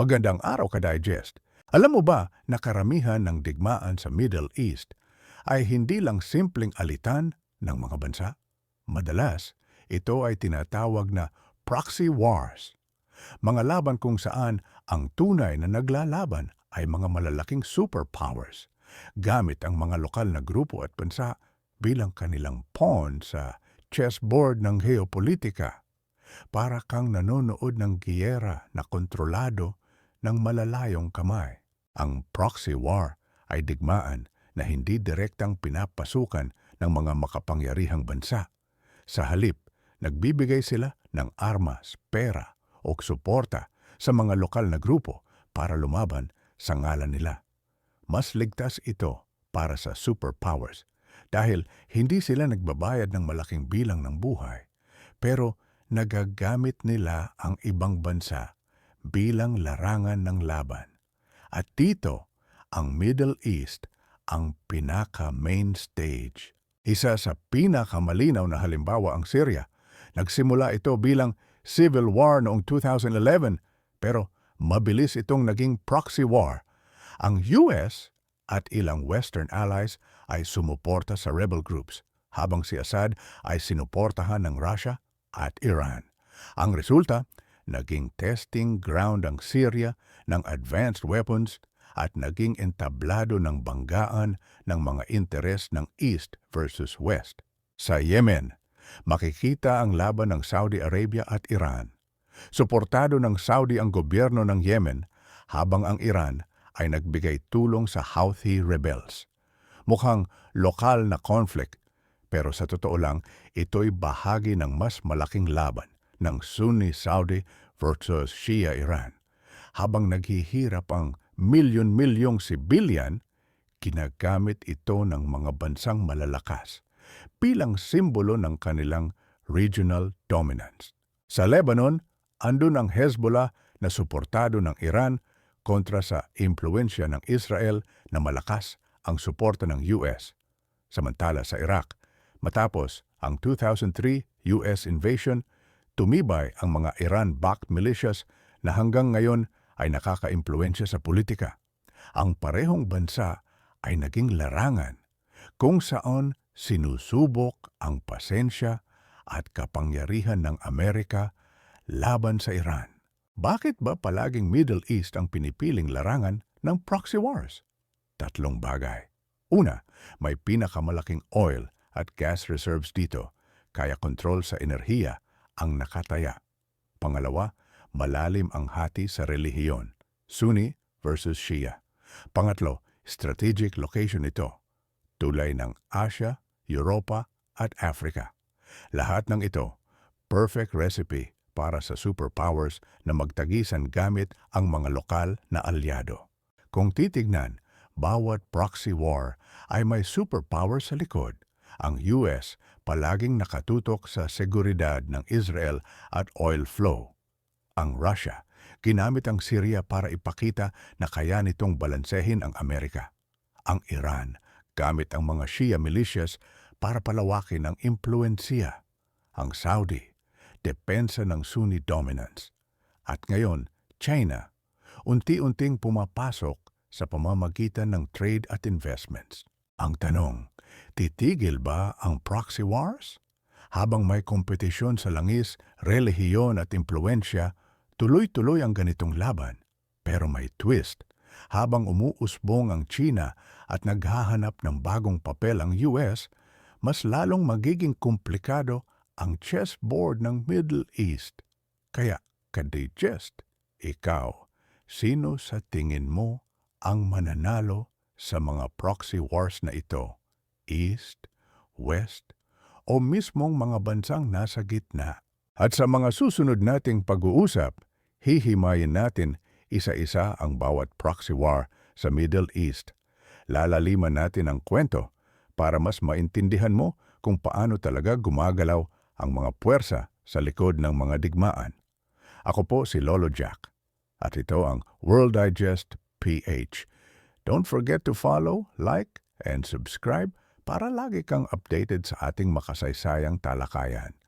Magandang araw ka digest. Alam mo ba na karamihan ng digmaan sa Middle East ay hindi lang simpleng alitan ng mga bansa? Madalas, ito ay tinatawag na proxy wars. Mga laban kung saan ang tunay na naglalaban ay mga malalaking superpowers gamit ang mga lokal na grupo at bansa bilang kanilang pawn sa chessboard ng geopolitika. Para kang nanonood ng giyera na kontrolado ng malalayong kamay. Ang proxy war ay digmaan na hindi direktang pinapasukan ng mga makapangyarihang bansa. Sa halip, nagbibigay sila ng armas, pera o suporta sa mga lokal na grupo para lumaban sa ngalan nila. Mas ligtas ito para sa superpowers dahil hindi sila nagbabayad ng malaking bilang ng buhay, pero nagagamit nila ang ibang bansa bilang larangan ng laban. At dito, ang Middle East ang pinaka-main stage. Isa sa pinakamalinaw na halimbawa ang Syria. Nagsimula ito bilang civil war noong 2011 pero mabilis itong naging proxy war. Ang US at ilang Western allies ay sumuporta sa rebel groups habang si Assad ay sinuportahan ng Russia at Iran. Ang resulta, naging testing ground ang Syria ng advanced weapons at naging entablado ng banggaan ng mga interes ng East versus West. Sa Yemen, makikita ang laban ng Saudi Arabia at Iran. Suportado ng Saudi ang gobyerno ng Yemen habang ang Iran ay nagbigay tulong sa Houthi rebels. Mukhang lokal na conflict pero sa totoo lang, ito'y bahagi ng mas malaking laban ng Sunni Saudi versus Shia Iran. Habang naghihirap ang milyon-milyong sibilyan, ginagamit ito ng mga bansang malalakas bilang simbolo ng kanilang regional dominance. Sa Lebanon, andun ang Hezbollah na suportado ng Iran kontra sa impluensya ng Israel na malakas ang suporta ng US. Samantala sa Iraq, matapos ang 2003 US invasion, tumibay ang mga Iran-backed militias na hanggang ngayon ay nakaka-impluensya sa politika. Ang parehong bansa ay naging larangan kung saan sinusubok ang pasensya at kapangyarihan ng Amerika laban sa Iran. Bakit ba palaging Middle East ang pinipiling larangan ng proxy wars? Tatlong bagay. Una, may pinakamalaking oil at gas reserves dito, kaya kontrol sa enerhiya ang nakataya. Pangalawa, malalim ang hati sa relihiyon, Sunni versus Shia. Pangatlo, strategic location ito, tulay ng Asia, Europa at Africa. Lahat ng ito, perfect recipe para sa superpowers na magtagisan gamit ang mga lokal na alyado. Kung titignan, bawat proxy war ay may superpower sa likod. Ang US palaging nakatutok sa seguridad ng Israel at oil flow. Ang Russia, ginamit ang Syria para ipakita na kaya nitong balansehin ang Amerika. Ang Iran, gamit ang mga Shia militias para palawakin ang impluensya. Ang Saudi, depensa ng Sunni dominance. At ngayon, China, unti-unting pumapasok sa pamamagitan ng trade at investments. Ang tanong, titigil ba ang proxy wars? Habang may kompetisyon sa langis, relihiyon at impluensya, tuloy-tuloy ang ganitong laban. Pero may twist. Habang umuusbong ang China at naghahanap ng bagong papel ang US, mas lalong magiging komplikado ang chessboard ng Middle East. Kaya, kadigest, ikaw, sino sa tingin mo ang mananalo sa mga proxy wars na ito? East, West, o mismong mga bansang nasa gitna? At sa mga susunod nating pag-uusap, hihimayin natin isa-isa ang bawat proxy war sa Middle East. Lalaliman natin ang kwento para mas maintindihan mo kung paano talaga gumagalaw ang mga puwersa sa likod ng mga digmaan. Ako po si Lolo Jack at ito ang World Digest PH. Don't forget to follow, like, and subscribe para lagi kang updated sa ating makasaysayang talakayan.